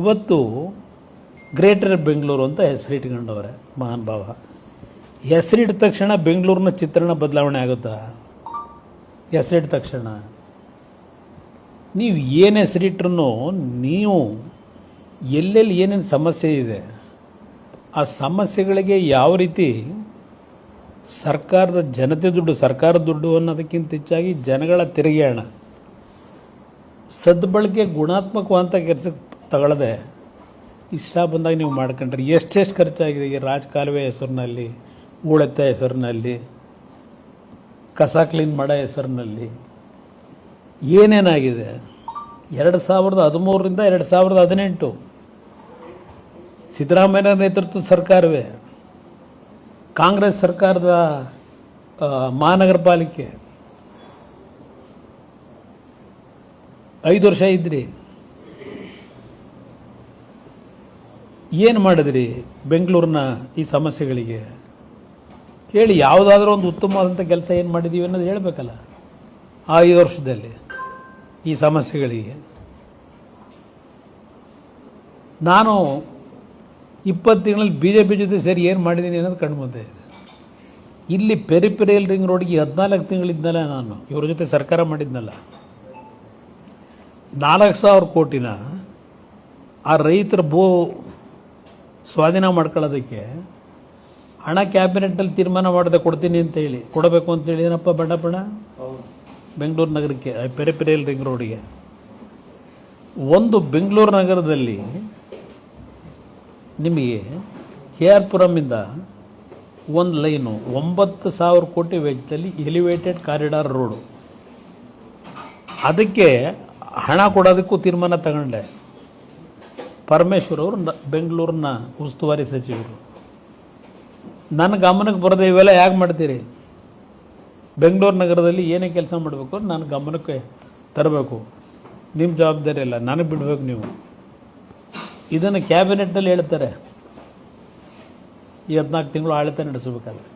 ಇವತ್ತು ಗ್ರೇಟರ್ ಬೆಂಗಳೂರು ಅಂತ ಹೆಸರಿಟ್ಕೊಂಡವ್ರೆ ಮಹಾನ್ ಭಾವ. ಹೆಸರಿಟ್ಟ ತಕ್ಷಣ ಬೆಂಗಳೂರಿನ ಚಿತ್ರಣ ಬದಲಾವಣೆ ಆಗುತ್ತಾ? ಹೆಸರಿಟ್ಟ ತಕ್ಷಣ. ನೀವು ಏನು ಹೆಸರಿಟ್ರೂ ನೀವು ಎಲ್ಲೆಲ್ಲಿ ಏನೇನು ಸಮಸ್ಯೆ ಇದೆ, ಆ ಸಮಸ್ಯೆಗಳಿಗೆ ಯಾವ ರೀತಿ ಸರ್ಕಾರದ ಜನತೆ ದುಡ್ಡು ಸರ್ಕಾರದ ದುಡ್ಡು ಅನ್ನೋದಕ್ಕಿಂತ ಹೆಚ್ಚಾಗಿ ಜನಗಳ ತೆರಿಗೆ ಹಣ ಸದ್ಬಳಕೆ ಗುಣಾತ್ಮಕವಂತ ಕೆಲಸಕ್ಕೆ ತಗೊಳ್ಳದೆ ಇಷ್ಟ ಬಂದಾಗ ನೀವು ಮಾಡ್ಕೊಂಡ್ರೆ. ಎಷ್ಟೆಷ್ಟು ಖರ್ಚಾಗಿದೆ ಈ ರಾಜಕಾಲುವೆ ಹೆಸರಿನಲ್ಲಿ ಹೂಳೆತ್ತ ಹೆಸರಿನಲ್ಲಿ, ಕಸ ಕ್ಲೀನ್ ಮಾಡೋ ಹೆಸರಿನಲ್ಲಿ? ಏನೇನಾಗಿದೆ? ಎರಡು ಸಾವಿರದ ಹದಿಮೂರರಿಂದ ಎರಡು ಸಾವಿರದ ಹದಿನೆಂಟು. ಸಿದ್ದರಾಮಯ್ಯ ನೇತೃತ್ವದ ಸರ್ಕಾರವೇ. ಕಾಂಗ್ರೆಸ್ ಸರ್ಕಾರದ ಮಹಾನಗರ ಪಾಲಿಕೆ. ಐದು ವರ್ಷ ಇದ್ರಿ. ಏನು ಮಾಡಿದ್ರಿ ಬೆಂಗಳೂರಿನ ಈ ಸಮಸ್ಯೆಗಳಿಗೆ? ಹೇಳಿ, ಯಾವುದಾದ್ರೂ ಒಂದು ಉತ್ತಮವಾದಂಥ ಕೆಲಸ ಏನು ಮಾಡಿದ್ದೀವಿ ಅನ್ನೋದು ಹೇಳಬೇಕಲ್ಲ. ಆ ಐದು ವರ್ಷದಲ್ಲಿ ಈ ಸಮಸ್ಯೆಗಳಿಗೆ. ನಾನು ಇಪ್ಪತ್ತು ತಿಂಗಳಲ್ಲಿ ಬಿ ಜೆ ಪಿ ಜೊತೆ ಸೇರಿ ಏನು ಮಾಡಿದ್ದೀನಿ ಅನ್ನೋದು ಕಂಡು ಇದೆ. ಇಲ್ಲಿ ಪೆರಿಪೆರಿಯಲ್ ರಿಂಗ್ ರೋಡ್ಗೆ ಹದಿನಾಲ್ಕು ತಿಂಗಳಿದ್ನಲ್ಲ ನಾನು. ಇವ್ರ ಜೊತೆ ಸರ್ಕಾರ ಮಾಡಿದ್ನಲ್ಲ. ನಾಲ್ಕು ಸಾವಿರ ಕೋಟಿನ ಆ ರೈತರ ಭೂ ಸ್ವಾಧೀನ ಮಾಡ್ಕೊಳ್ಳೋದಕ್ಕೆ ಹಣ ಕ್ಯಾಬಿನೆಟ್ನಲ್ಲಿ ತೀರ್ಮಾನ ಮಾಡದೆ ಕೊಡ್ತೀನಿ ಅಂತ ಹೇಳಿ. ಕೊಡಬೇಕು ಅಂತ ಹೇಳಿ. ಏನಪ್ಪ ಬಣ್ಣ ಬಣ್ಣ ಬೆಂಗಳೂರು ನಗರಕ್ಕೆ ಪೆರಿಪೆರಿಯಲ್ ರಿಂಗ್ ರೋಡಿಗೆ ಒಂದು ಬೆಂಗಳೂರು ನಗರದಲ್ಲಿ ನಿಮಗೆ ಕೆ ಆರ್ ಪುರಮಿಂದ ಒಂದು ಲೈನು ಒಂಬತ್ತು ಸಾವಿರ ಕೋಟಿ ವೆಚ್ಚದಲ್ಲಿ ಎಲಿವೇಟೆಡ್ ಕಾರಿಡಾರ್ ರೋಡು ಅದಕ್ಕೆ ಹಣ ಕೊಡೋದಕ್ಕೂ ತೀರ್ಮಾನ ತಗೊಂಡೆ. ಪರಮೇಶ್ವರ್ ಅವರು ಬೆಂಗಳೂರಿನ ಉಸ್ತುವಾರಿ ಸಚಿವರು. ನನ್ನ ಗಮನಕ್ಕೆ ಬರದೆ ಇವೆಲ್ಲ ಯಾಕೆ ಮಾಡ್ತೀರಿ? ಬೆಂಗಳೂರು ನಗರದಲ್ಲಿ ಏನೇ ಕೆಲಸ ಮಾಡಬೇಕು ನನ್ನ ಗಮನಕ್ಕೆ ತರಬೇಕು. ನಿಮ್ಮ ಜವಾಬ್ದಾರಿ ಇಲ್ಲ ನನಗೆ ಬಿಡಬೇಕು ನೀವು. ಇದನ್ನು ಕ್ಯಾಬಿನೆಟ್ನಲ್ಲಿ ಹೇಳ್ತಾರೆ. ಈ ಹದಿನಾಲ್ಕು ತಿಂಗಳು ಆಡಳಿತ ನಡೆಸಬೇಕಾದ್ರೆ.